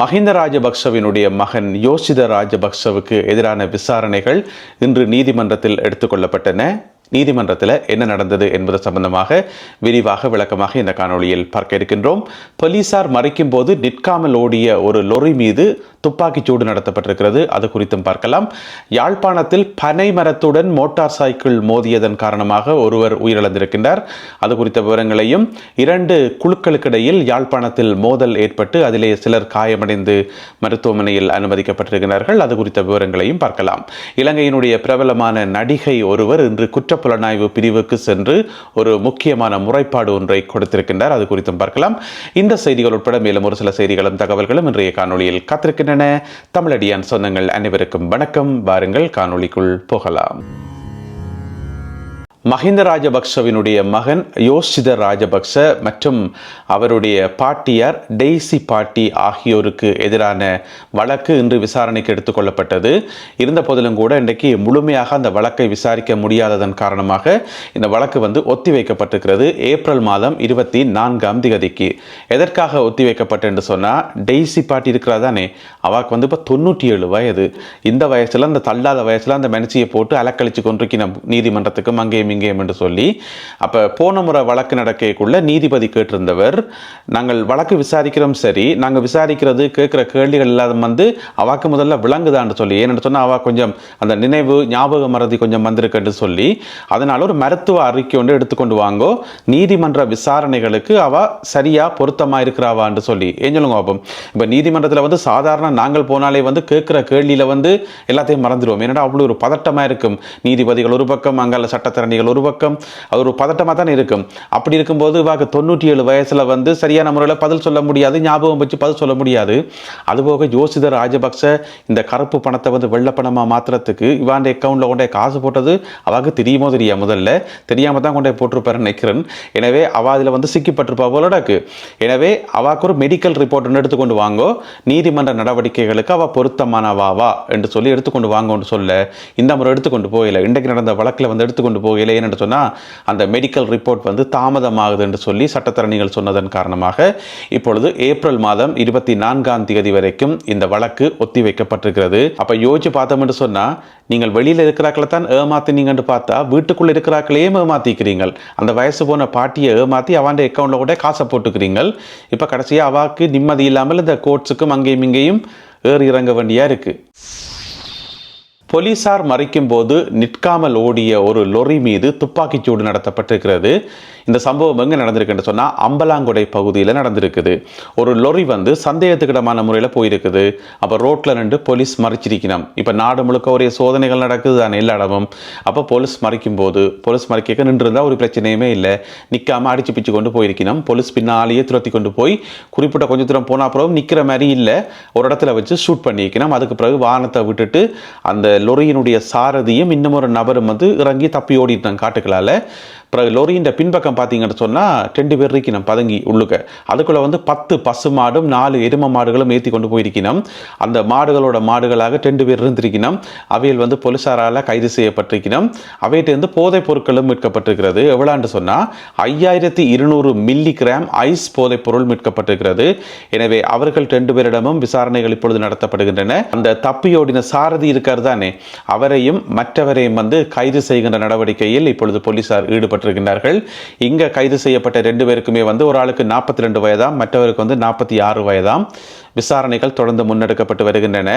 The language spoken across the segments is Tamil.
மஹிந்த ராஜபக்சவினுடைய மகன் யோசித ராஜபக்சவுக்கு எதிரான விசாரணைகள் இன்று நீதிமன்றத்தில் எடுத்துக்கொள்ளப்பட்டன நீதிமன்றத்தில் என்ன நடந்தது என்பது சம்பந்தமாக விரிவாக விளக்கமாக இந்த காணொளியில் பார்க்க இருக்கின்றோம். போலீசார் மறைக்கும் போது நிற்காமல் ஓடிய ஒரு லொரி மீது துப்பாக்கிச்சூடு நடத்தப்பட்டிருக்கிறது. அது குறித்தும் பார்க்கலாம். யாழ்ப்பாணத்தில் பனை மரத்துடன் மோட்டார் சைக்கிள் மோதியதன் காரணமாக ஒருவர் உயிரிழந்திருக்கின்றார். அது குறித்த விவரங்களையும் இரண்டு குழுக்களுக்கிடையில் யாழ்ப்பாணத்தில் மோதல் ஏற்பட்டு அதிலே சிலர் காயமடைந்து மருத்துவமனையில் அனுமதிக்கப்பட்டிருக்கிறார்கள். அது குறித்த விவரங்களையும் பார்க்கலாம். இலங்கையினுடைய பிரபலமான நடிகை ஒருவர் இன்று புலனாய்வு பிரிவுக்கு சென்று ஒரு முக்கியமான முறைப்பாடு ஒன்றை கொடுத்திருக்கின்றார். அது குறித்தும் பார்க்கலாம். இந்த செய்திகள் உட்பட மேலும் ஒரு சில செய்திகளும் தகவல்களும் இன்றைய காணொளியில் காத்திருக்கின்றன. தமிழடியான் சொந்தங்கள் அனைவருக்கும் வணக்கம். வாருங்கள் காணொளிக்குள் போகலாம். மஹிந்த ராஜபக்சவினுடைய மகன் யோசித ராஜபக்ச மற்றும் அவருடைய பாட்டியார் டெய்சி பாட்டி ஆகியோருக்கு எதிரான வழக்கு இன்று விசாரணைக்கு எடுத்துக்கொள்ளப்பட்டது இருந்த போதிலும் கூட இன்றைக்கு முழுமையாக அந்த வழக்கை விசாரிக்க முடியாததன் காரணமாக இந்த வழக்கு வந்து ஒத்திவைக்கப்பட்டிருக்கிறது ஏப்ரல் மாதம் இருபத்தி நான்காம் திகதிக்கு. எதற்காக ஒத்திவைக்கப்பட்டு என்று சொன்னால் டெய்சி பாட்டி இருக்கிறா தானே. அவாக்கு வந்து இப்போ தொண்ணூற்றி ஏழு வயது. இந்த வயசில் அந்த தள்ளாத வயசில் அந்த மனுச்சியை போட்டு அலக்கழிச்சு கொண்டிருக்கணும் நீதிமன்றத்துக்கும் அங்கேயும் இங்கேயும் என்று சொல்லி அப்போ போன முறை வழக்கு நடக்கக்குள்ள நீதிபதி கேட்டிருந்தவர் நாங்கள் வழக்கு விசாரிக்கிறோம் சரி. நாங்கள் விசாரிக்கிறது கேட்குற கேள்விகள் இல்லாத வந்து அவாக்கு முதல்ல விளங்குதான்னு சொல்லி ஏன்னு சொன்னால் அவள் கொஞ்சம் அந்த நினைவு ஞாபக மறதி கொஞ்சம் வந்திருக்குன்னு சொல்லி அதனால் ஒரு மருத்துவ அறிக்கை ஒன்று எடுத்துக்கொண்டு வாங்கோ. நீதிமன்ற விசாரணைகளுக்கு அவ சரியா பொருத்தமா இருக்கிறாவான்னு சொல்லி. ஏன் சொல்லுங்க பாப்போம். இப்போ நீதிமன்றத்தில் வந்து சாதாரண நாங்கள் போனாலே வந்து கேட்குற கேள்வியில் வந்து எல்லாத்தையும் மறந்துடுவோம். ஏன்னா அவ்வளோ ஒரு பதட்டமா இருக்கும். நீதிபதிகள் ஒரு பக்கம் அங்கால பிரச்சனைகள் ஒரு பக்கம் அது ஒரு பதட்டமாக தான் இருக்கும். அப்படி இருக்கும்போது வாக்கு தொண்ணூற்றி ஏழு வயசில் வந்து சரியான முறையில் பதில் சொல்ல முடியாது ஞாபகம் வச்சு பதில் சொல்ல முடியாது. அதுபோக ஜோசிதர் ராஜபக்ச இந்த கருப்பு பணத்தை வந்து வெள்ளப்பணமாக மாத்துறதுக்கு இவாண்ட அக்கௌண்ட்டில் கொண்டே காசு போட்டது அவாக்கு தெரியுமோ தெரியா? முதல்ல தெரியாமல் தான் கொண்டே போட்டிருப்பாருன்னு நினைக்கிறேன். எனவே அவ அதில் வந்து சிக்கிப்பட்டிருப்பா போலடாக்கு எனவே அவாக்கு ஒரு மெடிக்கல் ரிப்போர்ட் ஒன்று எடுத்துக்கொண்டு வாங்கோ. நீதிமன்ற நடவடிக்கைகளுக்கு அவள் பொருத்தமானவாவா என்று சொல்லி எடுத்துக்கொண்டு வாங்கோன்னு சொல்ல இந்த முறை எடுத்துக்கொண்டு போகல. இன்றைக்கு நடந்த வழக்கில் வந்து எடுத்துக்கொண்டு போகல. ஏன்னு சொன்னால் அந்த மெடிக்கல் ரிப்போர்ட் வந்து தாமதமாகுது என்று சொல்லி சட்டத்தரணிகள் சொன்னதன் காரணமாக இப்பொழுது ஏப்ரல் மாதம் இருபத்தி நான்காம் தேதி வரைக்கும் இந்த வழக்கு ஒத்தி வைக்கப்பட்டிருக்கிறது. அப்போ யோசிச்சு பார்த்தோம்னு சொன்னால் நீங்கள் வெளியில் இருக்கிறாக்களை தான் ஏமாத்தினீங்கன்னு பார்த்தா வீட்டுக்குள்ளே இருக்கிறாக்களையே ஏமாத்திக்கிறீங்கள். அந்த வயசு போன பாட்டியை ஏமாத்தி அவன் அக்கௌண்ட்டில் கூட காசை போட்டுக்கிறீங்கள். இப்போ கடைசியாக அவாக்கு நிம்மதி இல்லாமல் இந்த கோர்ட்ஸுக்கும் அங்கேயும் இங்கேயும் ஏறி இறங்க வேண்டியா இருக்குது போலீசார் மறைக்கும் போது நிற்காமல் ஓடிய ஒரு லொரி மீது துப்பாக்கிச்சூடு நடத்தப்பட்டிருக்கிறது. இந்த சம்பவம் எங்கே நடந்திருக்குன்னு சொன்னால் அம்பலாங்குடை பகுதியில் நடந்திருக்குது. ஒரு லொரி வந்து சந்தேகத்துக்கிடமான முறையில் போயிருக்குது. அப்போ ரோட்டில் நின்று போலீஸ் மறைச்சிருக்கணும். இப்போ நாடு முழுக்க ஒரே சோதனைகள் நடக்குது தானே எல்லா இடமும். அப்போ போலீஸ் மறைக்கும் போது போலீஸ் மறைக்க நின்றுருந்தா ஒரு பிரச்சனையுமே இல்லை. நிற்காமல் அடிச்சு பிச்சு கொண்டு போயிருக்கணும். போலீஸ் பின்னாலேயே துரத்தி கொண்டு போய் குறிப்பிட்ட கொஞ்ச தூரம் போன அப்புறம் நிற்கிற மாதிரி இல்லை. ஒரு இடத்துல வச்சு ஷூட் பண்ணியிருக்கணும். அதுக்கு பிறகு வாகனத்தை விட்டுட்டு அந்த லொரியினுடைய சாரதியும் இன்னும் ஒரு நபரும் வந்து இறங்கி தப்பி ஓடிட்டாங்க காட்டுக்களால். பிறகு லொரியின் பின்பக்கம் பார்த்தீங்கன்னு சொன்னால் ரெண்டு பேர் இருக்கணும் பதுங்கி உள்ளுக்க. அதுக்குள்ளே வந்து பத்து பசு மாடும் நாலு எரும மாடுகளும் ஏற்றி கொண்டு போயிருக்கணும். அந்த மாடுகளோட மாடுகளாக ரெண்டு பேர் இருந்திருக்கணும். அவையில் வந்து போலீசாரால் கைது செய்யப்பட்டிருக்கணும். அவையிட்டிருந்து போதைப் பொருட்களும் மீட்கப்பட்டிருக்கிறது. எவ்வளோன்னு சொன்னால் ஐயாயிரத்தி இருநூறு மில்லி கிராம் ஐஸ் போதைப் பொருள் மீட்கப்பட்டிருக்கிறது. எனவே அவர்கள் ரெண்டு பேரிடமும் விசாரணைகள் இப்பொழுது நடத்தப்படுகின்றன. அந்த தப்பியோடின சாரதி இருக்கார் தானே அவரையும் மற்றவரையும் வந்து கைது செய்கின்ற நடவடிக்கையில் இப்பொழுது போலீசார் செய்யப்பட்டிருக்கின்றார்கள். இங்கே கைது செய்யப்பட்ட ரெண்டு பேருக்குமே வந்து ஒரு ஆளுக்கு நாற்பத்தி ரெண்டு வயதாம் மற்றவருக்கு வந்து நாற்பத்தி ஆறு வயதாம். விசாரணைகள் தொடர்ந்து முன்னெடுக்கப்பட்டு வருகின்றன.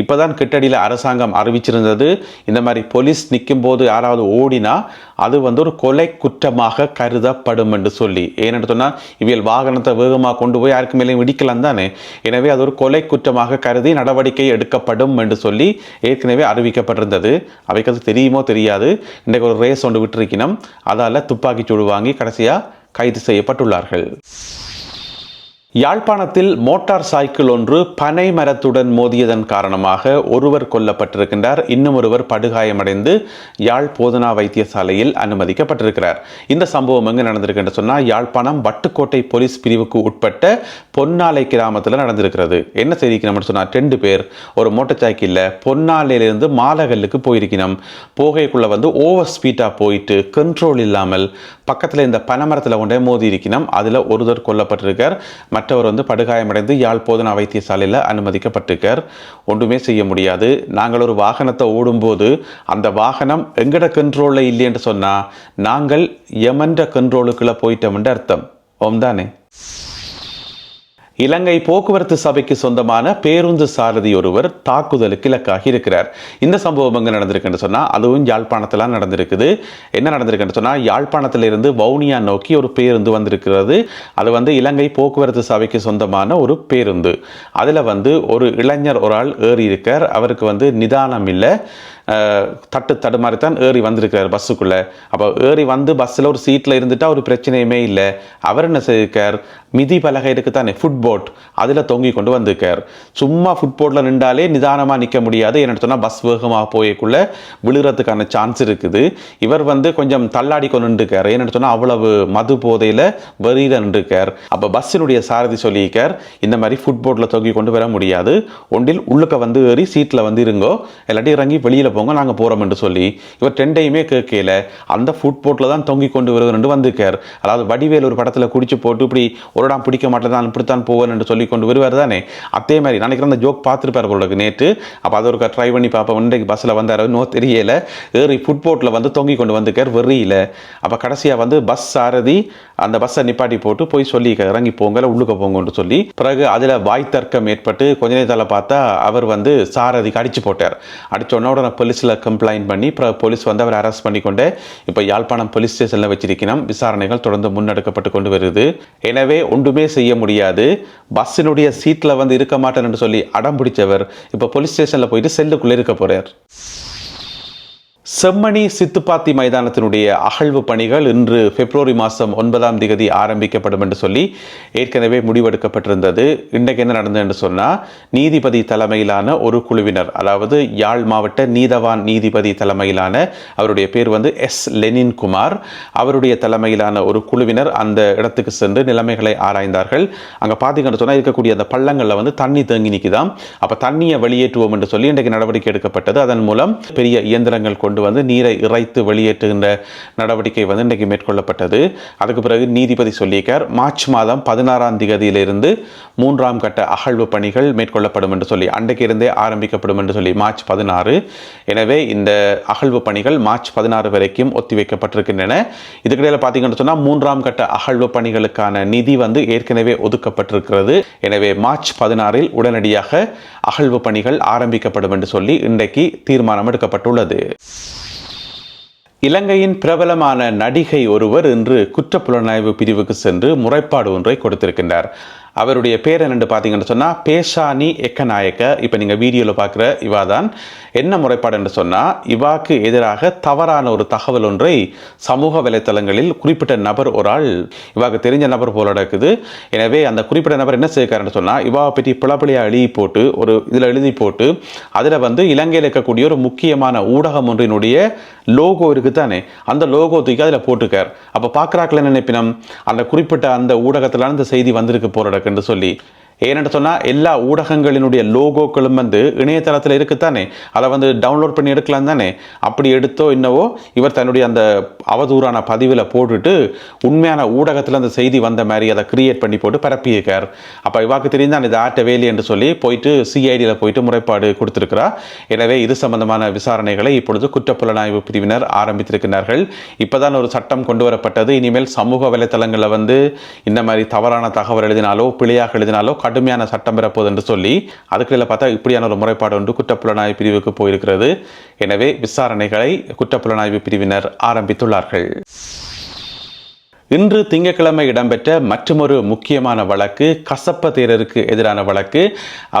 இப்போதான் கிட்டடியில் அரசாங்கம் அறிவிச்சிருந்தது இந்த மாதிரி போலீஸ் நிற்கும் போது யாராவது ஓடினா அது வந்து ஒரு கொலை குற்றமாக கருதப்படும் என்று சொல்லி. ஏன்னு சொன்னால் இவியல் வாகனத்தை வேகமாக கொண்டு போய் யாருக்கு மேலேயும் இடிக்கலாம் தானே. எனவே அது ஒரு கொலை குற்றமாக கருதி நடவடிக்கை எடுக்கப்படும் என்று சொல்லி ஏற்கனவே அறிவிக்கப்பட்டிருந்தது. அவைக்கு அது தெரியுமோ தெரியாது. இன்றைக்கு ஒரு ரேஸ் ஒன்று விட்டுருக்கணும் அதால் துப்பாக்கிச்சூடு வாங்கி கடைசியாக கைது செய்யப்பட்டுள்ளார்கள். யாழ்ப்பாணத்தில் மோட்டார் சைக்கிள் ஒன்று பனை மரத்துடன் மோதியதன் காரணமாக ஒருவர் கொல்லப்பட்டிருக்கின்றார். இன்னும் ஒருவர் படுகாயமடைந்து யாழ் போதனா வைத்தியசாலையில் அனுமதிக்கப்பட்டிருக்கிறார். இந்த சம்பவம் எங்கு நடந்திருக்குன்னு சொன்னால் யாழ்ப்பாணம் வட்டுக்கோட்டை போலீஸ் பிரிவுக்கு உட்பட்ட பொன்னாலை கிராமத்தில் நடந்திருக்கிறது. என்ன செய்திருக்கணும்னு சொன்னால் ரெண்டு பேர் ஒரு மோட்டார் சைக்கிளில் பொன்னாலையிலிருந்து மாலகல்லுக்கு போயிருக்கணும் போகைக்குள்ளே வந்து ஓவர் ஸ்பீடாக போயிட்டு கண்ட்ரோல் இல்லாமல் பக்கத்தில் இந்த பனைமரத்தில் கொண்டே மோதி இருக்கணும் அதில் ஒருவர் கொல்லப்பட்டிருக்கார். மற்றவர் வந்து படுகாயமடைந்து யாழ் போதனா வைத்தியசாலையில் அனுமதிக்கப்பட்டிருக்கார். ஒன்றுமே செய்ய முடியாது. நாங்கள் ஒரு வாகனத்தை ஓடும்போது அந்த வாகனம் எங்கட கண்ட்ரோலில் இல்லைன்னு சொன்னால் நாங்கள் எமன்ற கண்ட்ரோலுக்குள்ளே போயிட்டோம்ன்ற அர்த்தம். ஓம் தானே இலங்கை போக்குவரத்து சபைக்கு சொந்தமான பேருந்து சாரதி ஒருவர் தாக்குதலுக்கு இலக்காகி இருக்கிறார். இந்த சம்பவம் எங்கே நடந்திருக்குன்னு சொன்னால் அதுவும் யாழ்ப்பாணத்தில் நடந்திருக்குது. என்ன நடந்திருக்குன்னு சொன்னால் யாழ்ப்பாணத்திலிருந்து வவுனியா நோக்கி ஒரு பேருந்து வந்திருக்கிறது. அது வந்து இலங்கை போக்குவரத்து சபைக்கு சொந்தமான ஒரு பேருந்து. அதில் வந்து ஒரு இளைஞர் ஒரு ஆள் ஏறி இருக்கார் அவருக்கு வந்து நிதானம் இல்லை தட்டு தடுமாறி தான் ஏறி வந்திருக்கிறார் பஸ்ஸுக்குள்ளே. அப்போ ஏறி வந்து பஸ்ஸில் ஒரு சீட்டில் இருந்துட்டால் ஒரு பிரச்சனையுமே இல்லை. அவர் என்ன செய்திருக்கார்? மிதி பலகை இருக்கு தானே ஃபுட்போட் அதில் தொங்கி கொண்டு வந்திருக்கார். சும்மா ஃபுட்போட்டில் நின்றாலே நிதானமாக நிற்க முடியாது. என்னென்னு சொன்னால் பஸ் வேகமாக போயக்குள்ளே விழுகிறதுக்கான சான்ஸ் இருக்குது. இவர் வந்து கொஞ்சம் தள்ளாடி கொண்டு நின்றுக்கார் ஏன்னு சொன்னால் அவ்வளவு மது போதையில் வெறியில் நின்றுக்கார் அப்போ பஸ்ஸினுடைய சாரதி சொல்லியிருக்கார் இந்த மாதிரி ஃபுட்போட்டில் தொங்கி கொண்டு வர முடியாது. ஒன்றில் உள்ளுக்க வந்து ஏறி சீட்டில் வந்து இருங்கோ. இல்லாட்டி இறங்கி வெளியில் போங்க நாங்கள் போகிறோம் என்று சொல்லி இவர் டெண்டையுமே கேட்கல அந்த ஃபுட் போர்ட்டில் தான் தொங்கி கொண்டு வருகிறேன் வந்திருக்கார். அதாவது வடிவேல் ஒரு படத்தில் குடிச்சு போட்டு இப்படி ஒரு இடம் பிடிக்க மாட்டேன் நான் இப்படித்தான் போவேன் என்று சொல்லி கொண்டு வருவார் தானே? அதே மாதிரி நினைக்கிறேன் அந்த ஜோக் பார்த்துருப்பார் உங்களுக்கு நேற்று அப்போ அதை ஒரு ட்ரை பண்ணி பார்ப்போம் இன்றைக்கு பஸ்ஸில் வந்தார் நோ தெரியல. ஏறி ஃபுட்போட்டில் வந்து தொங்கி கொண்டு வந்திருக்கார் வெறியில். அப்போ கடைசியாக வந்து பஸ் சாரதி அந்த பஸ்ஸை நிப்பாட்டி போட்டு போய் சொல்லி இறங்கி போங்க உள்ளுக்க போங்கன்னு சொல்லி பிறகு அதில் வாய் தர்க்கம் ஏற்பட்டு கொஞ்ச நேரத்தில் பார்த்தா அவர் வந்து சாரதிக்கு அடிச்சு போட்டார். அடிச்ச உடனே போலீஸில் கம்ப்ளைண்ட் பண்ணி பிறகு போலீஸ் வந்து அவரை அரெஸ்ட் பண்ணி கொண்டு இப்போ யாழ்ப்பாணம் போலீஸ் ஸ்டேஷனில் வச்சிருக்கிறோம். விசாரணைகள் தொடர்ந்து முன்னெடுக்கப்பட்டு கொண்டு வருது. எனவே ஒன்றுமே செய்ய முடியாது. பஸ்ஸினுடைய சீட்டில் வந்து இருக்க மாட்டேன்னு சொல்லி அடம் பிடிச்சவர் இப்போ போலீஸ் ஸ்டேஷனில் போயிட்டு செல்லுக்குள்ளே இருக்க போகிறார் செம்மணி சித்துப்பாத்தி மைதானத்தினுடைய அகழ்வு பணிகள் இன்று பிப்ரவரி மாதம் ஒன்பதாம் திகதி ஆரம்பிக்கப்படும் என்று சொல்லி ஏற்கனவே முடிவெடுக்கப்பட்டிருந்தது. இன்றைக்கு என்ன நடந்தது என்று சொன்னால் நீதிபதி தலைமையிலான ஒரு குழுவினர் அதாவது யாழ் மாவட்ட நீதவான் நீதிபதி தலைமையிலான அவருடைய பேர் வந்து எஸ். லெனின் குமார் அவருடைய தலைமையிலான ஒரு குழுவினர் அந்த இடத்துக்கு சென்று நிலைமைகளை ஆராய்ந்தார்கள். அங்கே பார்த்தீங்கன்னு சொன்னால் இருக்கக்கூடிய அந்த பள்ளங்களில் வந்து தண்ணி தேங்கி நிற்குதாம் அப்போ தண்ணியை வெளியேற்றுவோம் என்று சொல்லி இன்றைக்கு நடவடிக்கை எடுக்கப்பட்டது. அதன் மூலம் பெரிய இயந்திரங்கள் கொண்டு கொண்டு வந்து நீரை இறைத்து வெளியேற்றுகின்ற நடவடிக்கை வந்து இன்றைக்கு மேற்கொள்ளப்பட்டது. அதுக்கு பிறகு நீதிபதி சொல்லியிருக்கார் மார்ச் மாதம் பதினாறாம் தேதியிலிருந்து மூன்றாம் கட்ட அகழ்வு பணிகள் மேற்கொள்ளப்படும் என்று சொல்லி அன்றைக்கு இருந்தே ஆரம்பிக்கப்படும் என்று சொல்லி மார்ச் பதினாறு. எனவே இந்த அகழ்வு பணிகள் மார்ச் பதினாறு வரைக்கும் ஒத்திவைக்கப்பட்டிருக்கின்றன. இதுக்கிடையில் பார்த்தீங்கன்னு சொன்னால் மூன்றாம் கட்ட அகழ்வு பணிகளுக்கான நிதி வந்து ஏற்கனவே ஒதுக்கப்பட்டிருக்கிறது. எனவே மார்ச் பதினாறில் உடனடியாக அகழ்வு பணிகள் ஆரம்பிக்கப்படும் என்று சொல்லி இன்றைக்கு தீர்மானம் எடுக்கப்பட்டுள்ளது. இலங்கையின் பிரபலமான நடிகை ஒருவர் இன்று குற்றப்புலனாய்வு பிரிவுக்கு சென்று முறைப்பாடு ஒன்றை கொடுத்திருக்கின்றார். அவருடைய பேர் என்னென்று பார்த்தீங்கன்னு சொன்னால் பேஷானி எக்கநாயக்க. இப்போ நீங்கள் வீடியோவில் பார்க்குற இவா தான். என்ன முறைப்பாடு என்று சொன்னால் இவாக்கு எதிராக தவறான ஒரு தகவல் ஒன்றை சமூக வலைத்தளங்களில் குறிப்பிட்ட நபர் ஒரு ஆள் இவாக்கு தெரிஞ்ச நபர் போல நடக்குது. எனவே அந்த குறிப்பிட்ட நபர் என்ன செய்யக்காருன்னு சொன்னால் இவாவை பற்றி பிளப்பிளையாக எழுதி போட்டு ஒரு இதில் எழுதி போட்டு அதில் வந்து இலங்கையில் இருக்கக்கூடிய ஒரு முக்கியமான ஊடகம் ஒன்றினுடைய லோகோ இருக்குது தானே அந்த லோகோ தூக்கி அதில் போட்டுக்கார். அப்போ பார்க்குறாக்கள் என்ன நினைப்பினம்? அந்த குறிப்பிட்ட அந்த ஊடகத்தில் அந்த செய்தி வந்திருக்கு போகிறடக்குன்னு சொல்லி. ஏன்னு சொன்னால் எல்லா ஊடகங்களினுடைய லோகோக்களும் வந்து இணையதளத்தில் இருக்குத்தானே? அதை வந்து டவுன்லோட் பண்ணி எடுக்கலாம் தானே? அப்படி எடுத்தோ என்னவோ இவர் தன்னுடைய அந்த அவதூறான பதிவில் போட்டுட்டு உண்மையான ஊடகத்தில் அந்த செய்தி வந்த மாதிரி அதை கிரியேட் பண்ணி போட்டு பரப்பியிருக்கார். அப்போ இவாக்கு தெரிந்தான் இது ஆட்ட வேலி என்று சொல்லி போயிட்டு சிஐடியில் போயிட்டு முறைப்பாடு கொடுத்துருக்கிறார் எனவே இது சம்பந்தமான விசாரணைகளை இப்பொழுது குற்றப்புலனாய்வு பிரிவினர் ஆரம்பித்திருக்கிறார்கள். இப்போதான் ஒரு சட்டம் கொண்டு வரப்பட்டது இனிமேல் சமூக வலைத்தளங்களில் வந்து இந்த மாதிரி தவறான தகவல் எழுதினாலோ பிழையாக எழுதினாலோ கடுமையான சட்டம் பெறப்போகுது என்று சொல்லி அதுக்குள்ள பார்த்தா இப்படியான ஒரு முறைப்பாடு ஒன்று குற்றப்புலனாய்வு பிரிவுக்கு போயிருக்கிறது. எனவே விசாரணைகளை குற்றப்புலனாய்வு பிரிவினர் ஆரம்பித்துள்ளார்கள். இன்று திங்கட்கிழமை இடம்பெற்ற மற்றொரு முக்கியமான வழக்கு கசப்ப தேரருக்கு எதிரான வழக்கு.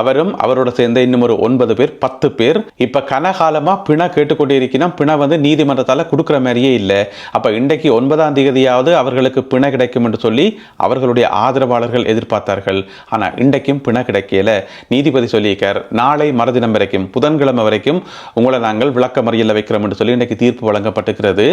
அவரும் அவரோட சேர்ந்த இன்னும் ஒரு ஒன்பது பேர் பத்து பேர். இப்ப கனகாலமா பிண கேட்டுக்கொண்டே இருக்கிறோம் பிண வந்து நீதிமன்றத்தால் கொடுக்குற மாதிரியே இல்லை. அப்ப இன்றைக்கு ஒன்பதாம் தேதியாவது அவர்களுக்கு பிண கிடைக்கும் என்று சொல்லி அவர்களுடைய ஆதரவாளர்கள் எதிர்பார்த்தார்கள். ஆனா இன்றைக்கும் பிண கிடைக்கல. நீதிபதி சொல்லியிருக்கார் நாளை மறுதினம் வரைக்கும் புதன்கிழமை வரைக்கும் உங்களை நாங்கள் விளக்க மறியலில் வைக்கிறோம் என்று சொல்லி இன்றைக்கு தீர்ப்பு வழங்கப்பட்டிருக்கிறது.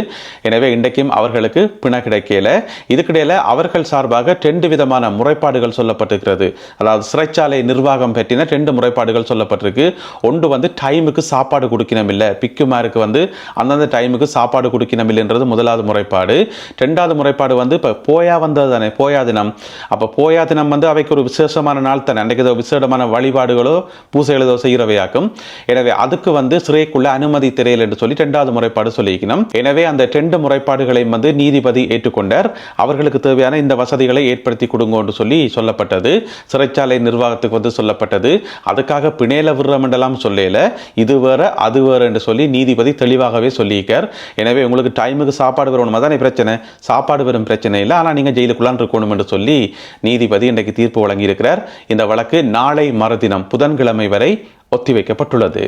எனவே இன்றைக்கும் அவர்களுக்கு பிண கிடைக்கல. இதுக்கிடையில் அவர்கள் சார்பாக ரெண்டு விதமான முறைப்பாடுகள் சொல்லப்பட்டிருக்கிறது. அதாவது சிறைச்சாலை நிர்வாகம் பற்றின ரெண்டு முறைப்பாடுகள் சொல்லப்பட்டிருக்கு. ஒன்று வந்து டைமுக்கு சாப்பாடு கொடுக்கணும் இல்லை. பிக்குமாருக்கு வந்து அந்தந்த டைமுக்கு சாப்பாடு கொடுக்கணும் இல்லைன்றது முதலாவது முறைப்பாடு. ரெண்டாவது முறைப்பாடு வந்து இப்போ போயா வந்தது தானே போயா தினம். அப்போ போயா தினம் வந்து அவைக்கு ஒரு விசேஷமான நாள் தானே. அன்றைக்கு ஏதோ விசேடமான வழிபாடுகளோ பூசைகளோ செய்கிறவையாக்கும். எனவே அதுக்கு வந்து சிறைக்குள்ள அனுமதி திரையில் என்று சொல்லி ரெண்டாவது முறைப்பாடு சொல்லியிருக்கணும். எனவே அந்த ரெண்டு முறைப்பாடுகளையும் வந்து நீதிபதி ஏற்றுக்கொண்டார். அவர்களுக்கு தேவையான இந்த வசதிகளை ஏற்படுத்தி கொடுங்கன்னு சொல்லி சொல்லப்பட்டது. சிறைச்சாலை நிர்வாகத்துக்கு வந்து சொல்லப்பட்டது. அதுக்காக பிணையில விடுறமெண்டெல்லாம் சொல்லல. இது வேற அது வேற என்று சொல்லி நீதிபதி தெளிவாகவே சொல்லியிருக்கார். எனவே உங்களுக்கு டைமுக்கு சாப்பாடு வரணுமா தானே பிரச்சனை. சாப்பாடு வரும் பிரச்சனை இல்லை. ஆனால் நீங்கள் ஜெயிலுக்குள்ளான் இருக்கணும் என்று சொல்லி நீதிபதி இன்றைக்கு தீர்ப்பு வழங்கியிருக்கிறார். இந்த வழக்கு நாளை மறுதினம் புதன்கிழமை வரை ஒத்திவைக்கப்பட்டுள்ளது.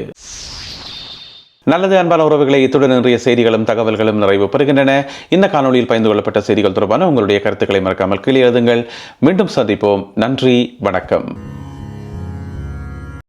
நல்லது அன்பான உறவுகளை இத்துடன் இன்றைய செய்திகளும் தகவல்களும் நிறைவு பெறுகின்றன. இந்த காணொளியில் பயந்து கொள்ளப்பட்ட செய்திகள் தொடர்பான உங்களுடைய கருத்துக்களை மறக்காமல் கீழே எழுதுங்கள். மீண்டும் சந்திப்போம். நன்றி வணக்கம்.